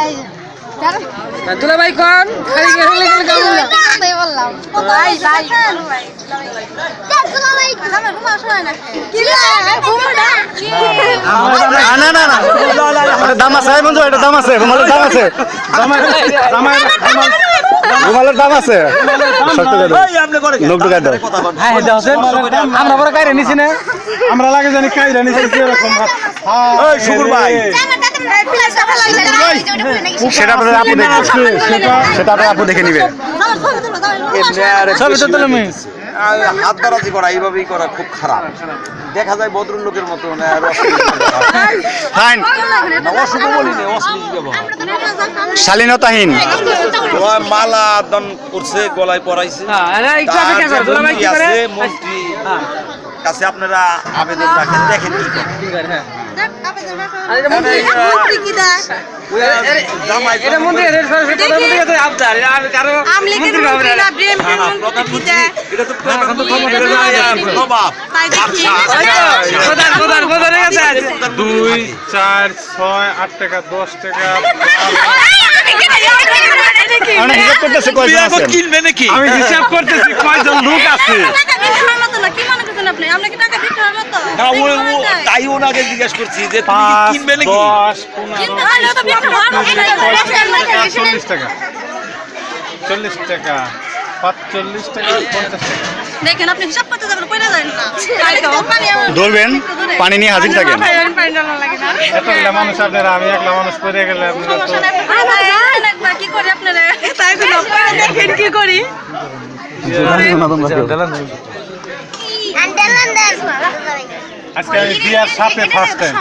এই দুলা ভাই কোন খালি গেলে গেলে তাই বললাম ভাই ভাই ভাই আমার ঘুম আসে না কি রে না না না না দাম আছে এই বন্ধু এটা দাম আছে রুমালের দাম আছে রুমালের দাম আছে সত্য কথা লোক ঢুকাই দাও হ্যাঁ হ্যাঁ দাও আমরা বড় কাইরে নিছি না আমরা লাগে জানি কাইরা নিচে এরকম ওই শুকুর ভাই সেটা আপনার আপু দেখে সেটা আপনার আপু দেখে নিবে সবই তো তুলে মিস হাত দারাজি করা এইভাবেই করা খুব খারাপ। দেখা যায় ভদ্র লোকের মতো মানে অশুভ বলি অশ্লীল ব্যবহার। শালীনতাহীন। মালা দান করছে গলায় পরাইছে। হ্যাঁ মন্ত্রী কি করে? আছে মন্ত্রী। কাছে আপনারা আবেদন রাখেন দেখেন কি করে। কি হ্যাঁ মানে, আমি। আচ্ছা, দুই চার ছয় আট টাকা দশ টাকা আমরা হিসাব করতেছে কয়জন কিনবে নাকি আমি হিসাব করতেছি কয়জন লোক আছে না, ও- ও- তাই ওনাকে জিজ্ঞেস করছি যে তুমি কি পাঁচ কিনবে নাকি? চল্লিশ টাকা। চল্লিশ টাকা। পাঁচচল্লিশ টাকা পঞ্চাশ টাকা। দেখেন আপনি হিসাব করতে যাবেন কইরা যাবেন না। ধরবেন? পানি নিয়ে হাজির থাকেন? এতগুলা মানুষ আপনারা আমি একলা মানুষ করে গেলে আপনারা কি করি আপনারা? তাই দেখেন কি করি। আজকে বিয়ার সাপে ফার্স্ট টাইম